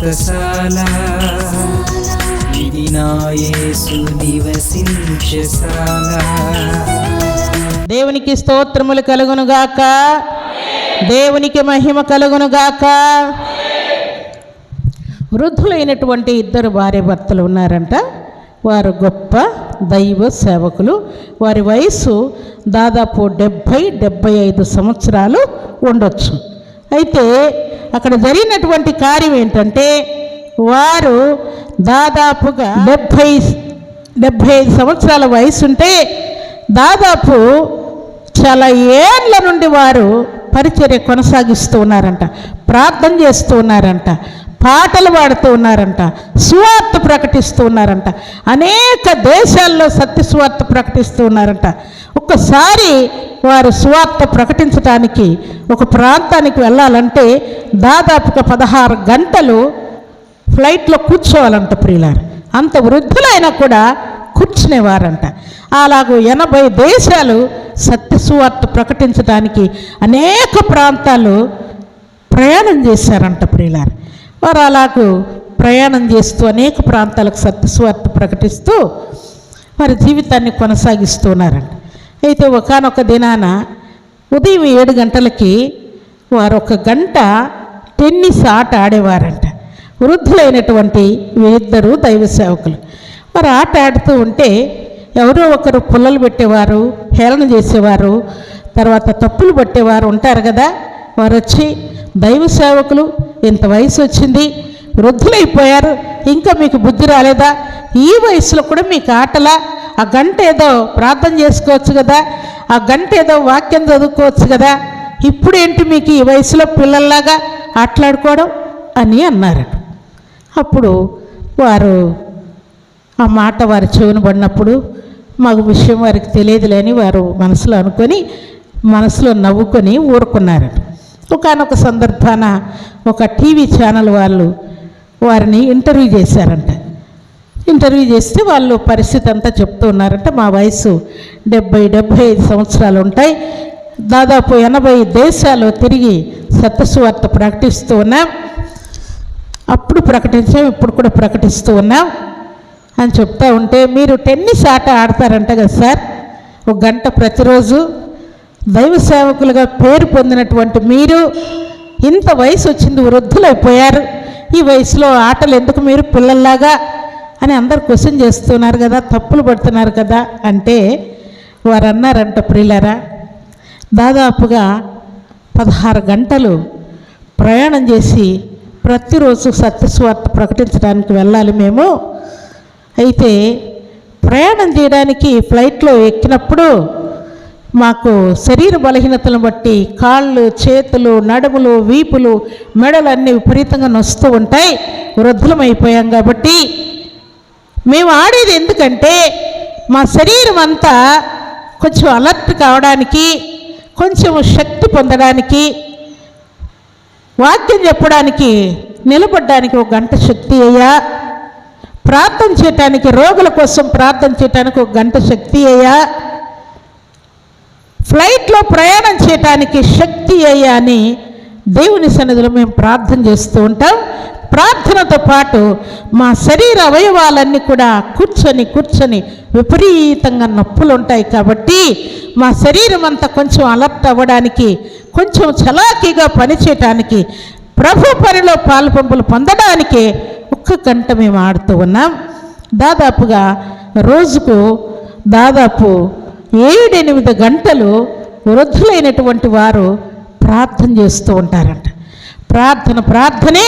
వ్రతశాల ఇది నివసించశాల దేవునికి స్తోత్రములు కలుగునుగాక దేవునికి మహిమ కలుగునుగాక వృద్ధులైనటువంటి ఇద్దరు భార్య భర్తలు ఉన్నారంట. వారు గొప్ప దైవ సేవకులు. వారి వయసు దాదాపు డెబ్భై డెబ్భై ఐదు సంవత్సరాలు ఉండొచ్చు. అయితే అక్కడ జరిగినటువంటి కార్యం ఏంటంటే వారు దాదాపుగా డెబ్భై డెబ్భై ఐదు సంవత్సరాల వయసు ఉంటే దాదాపు చాలా ఏళ్ళ నుండి వారు పరిచర్య కొనసాగిస్తూ ఉన్నారంట ప్రార్థన చేస్తూ ఉన్నారంట. పాటలు పాడుతూ ఉన్నారంట సువార్త ప్రకటిస్తూ ఉన్నారంట అనేక దేశాల్లో సత్య సువార్త ప్రకటిస్తూ ఉన్నారంట. ఒక్కసారి వారు సువార్త ప్రకటించడానికి ఒక ప్రాంతానికి వెళ్ళాలంటే దాదాపుగా పదహారు గంటలు ఫ్లైట్లో కూర్చోవాలంట ప్రియులారు. అంత వృద్ధులైనా కూడా కూర్చునేవారంట. అలాగూ ఎనభై దేశాలు సత్యసువార్త ప్రకటించడానికి అనేక ప్రాంతాలు ప్రయాణం చేశారంట ప్రియులారు. వారు అలాగూ ప్రయాణం చేస్తూ అనేక ప్రాంతాలకు సత్యస్వార్త ప్రకటిస్తూ వారి జీవితాన్ని కొనసాగిస్తున్నారండి అయితే ఒకనొక దినాన ఉదయం ఏడు గంటలకి వారు ఒక గంట టెన్నిస్ ఆట ఆడేవారంట. వృద్ధులైనటువంటి వీరిద్దరు దైవ సేవకులు. వారు ఆట ఆడుతూ ఉంటే ఎవరో ఒకరు పుల్లలు పెట్టేవారు హేళన చేసేవారు తర్వాత తప్పులు పట్టేవారు ఉంటారు కదా. వారు వచ్చి దైవ సేవకులు ఇంత వయసు వచ్చింది వృద్ధులైపోయారు ఇంకా మీకు బుద్ధి రాలేదా? ఈ వయసులో కూడా మీకు ఆటలా? ఆ గంట ఏదో ప్రార్థన చేసుకోవచ్చు కదా ఆ గంట ఏదో వాక్యం చదువుకోవచ్చు కదా ఇప్పుడేంటి మీకు ఈ వయసులో పిల్లల్లాగా ఆటలాడుకోవడం అని అన్నారట. అప్పుడు వారు ఆ మాట వారి చెవిన పడినప్పుడు మాకు విషయం వారికి తెలియదులేని వారు మనసులో అనుకొని మనసులో నవ్వుకొని ఊరుకున్నారట. ఒకనొక సందర్భాన ఒక టీవీ ఛానల్ వాళ్ళు వారిని ఇంటర్వ్యూ చేశారంట. ఇంటర్వ్యూ చేస్తే వాళ్ళు పరిస్థితి అంతా చెప్తూ ఉన్నారంట. మా వయసు డెబ్బై డెబ్భై ఐదు సంవత్సరాలు ఉంటాయి. దాదాపు ఎనభై దేశాలు తిరిగి సత్యసువార్త ప్రకటిస్తూ ఉన్నాం. అప్పుడు ప్రకటించాం ఇప్పుడు కూడా ప్రకటిస్తూ ఉన్నాం అని చెప్తా ఉంటే మీరు టెన్నిస్ ఆట ఆడతారంట కదా సార్. ఒక గంట ప్రతిరోజు దైవ సేవకులుగా పేరు పొందినటువంటి మీరు ఇంత వయసు వచ్చింది వృద్ధులైపోయారు. ఈ వయసులో ఆటలు ఎందుకు మీరు పిల్లల్లాగా అని అందరు క్వశ్చన్ చేస్తున్నారు కదా తప్పులు పడుతున్నారు కదా అంటే వారు అన్నారంట ప్రియులరా దాదాపుగా పదహారు గంటలు ప్రయాణం చేసి ప్రతిరోజు సత్యస్వార్త ప్రకటించడానికి వెళ్ళాలి మేము. అయితే ప్రయాణం చేయడానికి ఫ్లైట్లో ఎక్కినప్పుడు మాకు శరీర బలహీనతలను బట్టి కాళ్ళు చేతులు నడుములు వీపులు మెడలు అన్నీ విపరీతంగా నొస్తూ ఉంటాయి. వృద్ధులమైపోయాం కాబట్టి మేము ఆడేది ఎందుకంటే మా శరీరం అంతా కొంచెం అలర్ట్ కావడానికి కొంచెం శక్తి పొందడానికి వాక్యం చెప్పడానికి నిలబడడానికి ఒక గంట శక్తి అయ్యా. ప్రార్థన చేయటానికి రోగుల కోసం ప్రార్థన చేయటానికి ఒక గంట శక్తి అయ్యా. ఫ్లైట్లో ప్రయాణం చేయటానికి శక్తి అయ్యా అని దేవుని సన్నిధిలో మేము ప్రార్థన చేస్తూ ఉంటాం. ప్రార్థనతో పాటు మా శరీర అవయవాలన్నీ కూడా కూర్చొని కూర్చొని విపరీతంగా నొప్పులు ఉంటాయి కాబట్టి మా శరీరం అంతా కొంచెం అలర్ట్ అవ్వడానికి కొంచెం చలాకీగా పనిచేయటానికి ప్రభు పనిలో పాల్పంపులు పొందడానికి ఒక్క గంట మేము ఆడుతూ ఉన్నాం. దాదాపుగా రోజుకు దాదాపు ఏడెనిమిది గంటలు వృద్ధులైనటువంటి వారు ప్రార్థన చేస్తూ ఉంటారంట. ప్రార్థన ప్రార్థనే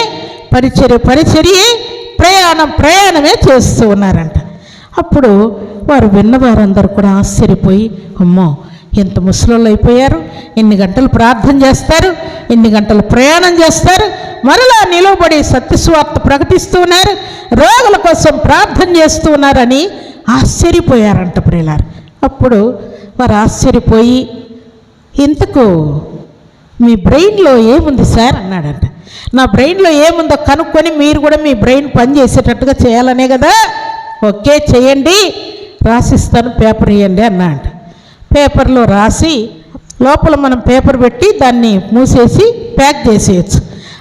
పరిచర్య పరిచర్యే ప్రయాణం ప్రయాణమే చేస్తూ ఉన్నారంట. అప్పుడు వారు విన్నవారందరూ కూడా ఆశ్చర్యపోయి అమ్మో ఎంత ముసలోళ్ళు అయిపోయారు. ఎన్ని గంటలు ప్రార్థన చేస్తారు ఎన్ని గంటలు ప్రయాణం చేస్తారు. మరలా నిలబడి సత్యస్వార్త ప్రకటిస్తూ ఉన్నారు రోగుల కోసం ప్రార్థన చేస్తూ ఉన్నారని ఆశ్చర్యపోయారంట ప్రియులారు. అప్పుడు వారు ఆశ్చర్యపోయి ఇంతకు మీ బ్రెయిన్లో ఏముంది సార్? అన్నాడంట. నా బ్రెయిన్లో ఏముందో కనుక్కొని మీరు కూడా మీ బ్రెయిన్ పని చేసేటట్టుగా చేయాలనే కదా? ఓకే చేయండి. రాసిస్తాను పేపర్ ఇవ్వండి అన్నాడు పేపర్లో రాసి లోపల మనం పేపర్ పెట్టి దాన్ని మూసేసి ప్యాక్ చేసేయచ్చు.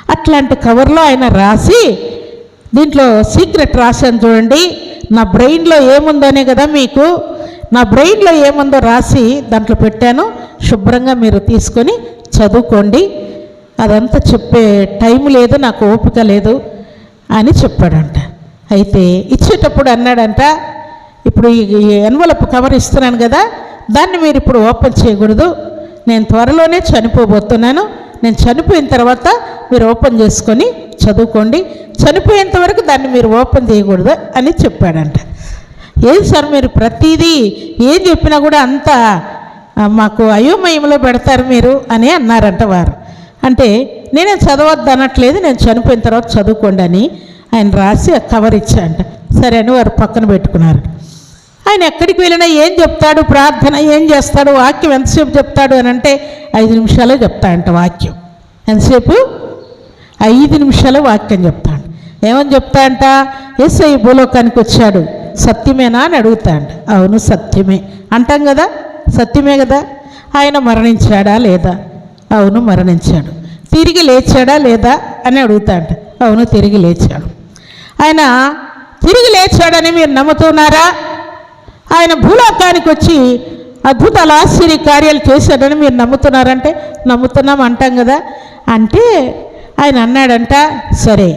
అట్లాంటి కవర్లో ఆయన రాసి దీంట్లో సీక్రెట్ రాశాను చూడండి. నా బ్రెయిన్లో ఏముందనే కదా మీకు? నా బ్రెయిన్లో ఏముందో రాసి దాంట్లో పెట్టాను. శుభ్రంగా మీరు తీసుకొని చదువుకోండి. అదంతా చెప్పే టైం లేదు నాకు ఓపిక లేదు అని చెప్పాడంట. అయితే ఇచ్చేటప్పుడు అన్నాడంట ఇప్పుడు ఈ ఎన్వలప్ కవర్ ఇస్తున్నాను కదా దాన్ని మీరు ఇప్పుడు ఓపెన్ చేయకూడదు. నేను త్వరలోనే చనిపోబోతున్నాను. నేను చనిపోయిన తర్వాత మీరు ఓపెన్ చేసుకొని చదువుకోండి. చనిపోయేంత వరకు దాన్ని మీరు ఓపెన్ చేయకూడదు అని చెప్పాడంట. ఏది సార్ మీరు ప్రతిదీ ఏం చెప్పినా కూడా అంత మాకు అయోమయంలో పెడతారు మీరు అని అన్నారంట వారు. అంటే నేనే చదవద్దు అనట్లేదు నేను చనిపోయిన తర్వాత చదువుకోండి అని ఆయన రాసి కవర్ ఇచ్చాంట సరే అని వారు పక్కన పెట్టుకున్నారు. ఆయన ఎక్కడికి వెళ్ళినా ఏం చెప్తాడు ప్రార్థన ఏం చేస్తాడు వాక్యం ఎంతసేపు చెప్తాడు అని అంటే ఐదు నిమిషాలే చెప్తాడంట వాక్యం. ఎంతసేపు? ఐదు నిమిషాలే వాక్యం చెప్తాడు. ఏమని చెప్తా అంట ఎస్ఐ భూలోకానికి వచ్చాడు. సత్యమేనా అని అడుగుతాడు. అవును సత్యమే. అంటాం కదా సత్యమే కదా? ఆయన మరణించాడా లేదా? అవును మరణించాడు. తిరిగి లేచాడా లేదా అని అడుగుతాడు. అవును తిరిగి లేచాడు. ఆయన తిరిగి లేచాడని మీరు నమ్ముతున్నారా? ఆయన భూలోకానికి వచ్చి అద్భుతాలు ఆశ్చర్య కార్యాలు చేశాడని మీరు నమ్ముతున్నారంటే నమ్ముతున్నాం అంటాం కదా? అంటే ఆయన అన్నాడంట సరే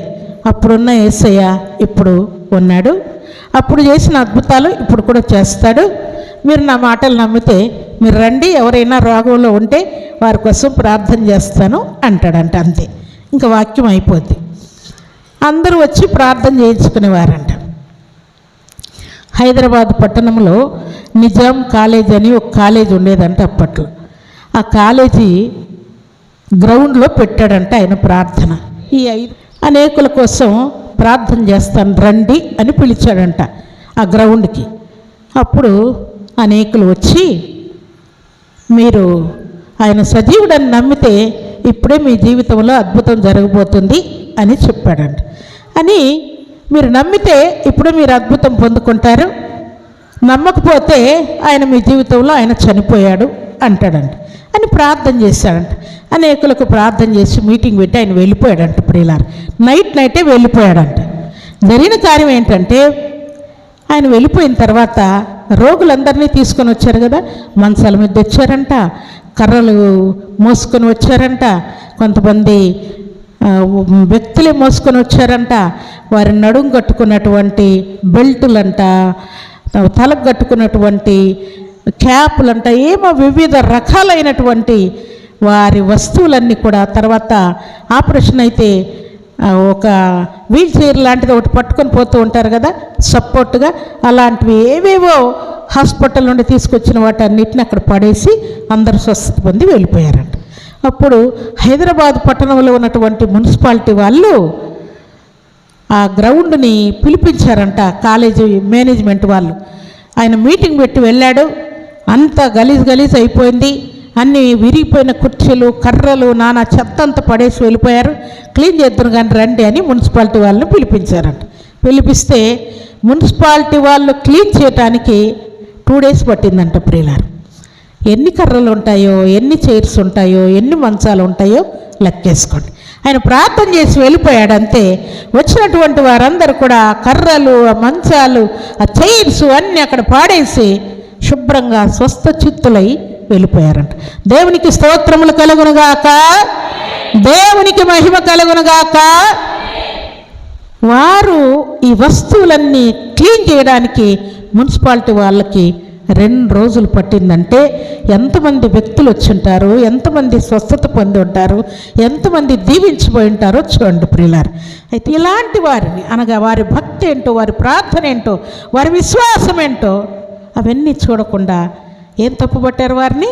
అప్పుడున్న ఏసయ్య ఇప్పుడు ఉన్నాడు. అప్పుడు చేసిన అద్భుతాలు ఇప్పుడు కూడా చేస్తాడు. మీరు నా మాటలు నమ్మితే మీరు రండి ఎవరైనా రోగంలో ఉంటే వారి కోసం ప్రార్థన చేస్తాను అంటాడంట అంతే. ఇంకా వాక్యం అయిపోద్ది. అందరూ వచ్చి ప్రార్థన చేయించుకునేవారంట. హైదరాబాద్ పట్టణంలో నిజాం కాలేజ్ అని ఒక కాలేజ్ ఉండేదంట అప్పట్లో. ఆ కాలేజీ గ్రౌండ్లో పెట్టాడంట ఆయన ప్రార్థన. ఈ ఐదు అనేకుల కోసం ప్రార్థన చేస్తాను రండి అని పిలిచాడంట ఆ గ్రౌండ్కి. అప్పుడు అనేకులు వచ్చి మీరు ఆయన సజీవుడని నమ్మితే ఇప్పుడే మీ జీవితంలో అద్భుతం జరగబోతుంది అని చెప్పాడంట. అని మీరు నమ్మితే ఇప్పుడే మీరు అద్భుతం పొందుకుంటారు. నమ్మకపోతే ఆయన మీ జీవితంలో ఆయన చనిపోయాడు అంటాడండి అని ప్రార్థన చేశాడంట. అనేకులకు ప్రార్థన చేసి మీటింగ్ పెట్టి ఆయన వెళ్ళిపోయాడంట ప్రియులారు. నైట్ నైటే వెళ్ళిపోయాడంట. జరిగిన కార్యం ఏంటంటే ఆయన వెళ్ళిపోయిన తర్వాత రోగులందరినీ తీసుకొని వచ్చారు కదా. మంచాల మీద వచ్చారంట కర్రలు మోసుకొని వచ్చారంట కొంతమంది వ్యక్తులే మోసుకొని వచ్చారంట. వారి నడుం కట్టుకున్నటువంటి బెల్టులంట తలకు కట్టుకున్నటువంటి క్యాపులంట ఏమో వివిధ రకాలైనటువంటి వారి వస్తువులన్నీ కూడా. తర్వాత ఆపరేషన్ అయితే ఒక వీల్ చైర్ లాంటిది ఒకటి పట్టుకొని పోతూ ఉంటారు కదా సపోర్ట్గా. అలాంటివి ఏవేవో హాస్పిటల్ నుండి తీసుకొచ్చిన వాటన్నిటిని అక్కడ పడేసి అందరూ స్వస్థత పొంది వెళ్ళిపోయారంట. అప్పుడు హైదరాబాద్ పట్టణంలో ఉన్నటువంటి మున్సిపాలిటీ వాళ్ళు ఆ గ్రౌండ్ని పిలిపించారంట కాలేజీ మేనేజ్మెంట్ వాళ్ళు. ఆయన మీటింగ్ పెట్టి వెళ్ళాడు. అంత గలీజ్ గలీజ్ అయిపోయింది. అన్ని విరిగిపోయిన కుర్చీలు కర్రలు నానా చెత్త అంతా పడేసి వెళ్ళిపోయారు. క్లీన్ చేద్దరు కానీ రండి అని మున్సిపాలిటీ వాళ్ళని పిలిపించారంట. పిలిపిస్తే మున్సిపాలిటీ వాళ్ళు క్లీన్ చేయటానికి టూ డేస్ పట్టిందంట ప్రియులారు. ఎన్ని కర్రలు ఉంటాయో ఎన్ని చైర్స్ ఉంటాయో ఎన్ని మంచాలు ఉంటాయో లెక్కేసుకోండి. ఆయన ప్రార్థన చేసి వెళ్ళిపోయాడు అంతే వచ్చినటువంటి వారందరూ కూడా కర్రలు ఆ మంచాలు ఆ చైర్స్ అన్నీ అక్కడ పాడేసి శుభ్రంగా స్వస్థ చిత్తులై వెళ్ళిపోయారంట. దేవునికి స్తోత్రములు కలుగునుగాక దేవునికి మహిమ కలుగునుగాక వారు ఈ వస్తువులన్నీ క్లీన్ చేయడానికి మున్సిపాలిటీ వాళ్ళకి రెండు రోజులు పట్టిందంటే ఎంతమంది వ్యక్తులు వచ్చి ఉంటారు ఎంతమంది స్వస్థత పొంది ఉంటారు ఎంతమంది దీవించిపోయి ఉంటారో చూడండి ప్రియులారు. అయితే ఇలాంటి వారిని అనగా వారి భక్తి ఏంటో వారి ప్రార్థన ఏంటో వారి విశ్వాసం ఏంటో అవన్నీ చూడకుండా ఏం తప్పు పట్టారు వారిని?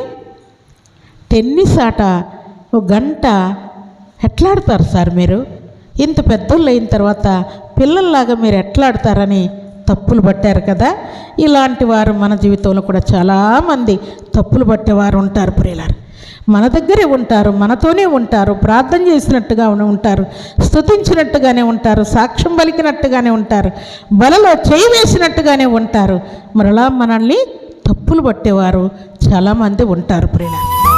టెన్నిస్ ఆట ఒక గంట ఎట్లాడతారు సార్ మీరు? ఇంత పెద్దోళ్ళు అయిన తర్వాత పిల్లల్లాగా మీరు ఎట్లాడతారని తప్పులు పట్టారు కదా? ఇలాంటి వారు మన జీవితంలో కూడా చాలామంది తప్పులు పట్టేవారు ఉంటారు ప్రియులారు. మన దగ్గరే ఉంటారు మనతోనే ఉంటారు ప్రార్థన చేసినట్టుగా ఉంటారు స్తుతించినట్టుగానే ఉంటారు సాక్ష్యం పలికినట్టుగానే ఉంటారు బలలో చేయి వేసినట్టుగానే ఉంటారు. మరలా మనల్ని తప్పులు పట్టేవారు చాలామంది ఉంటారు ప్రియులారు.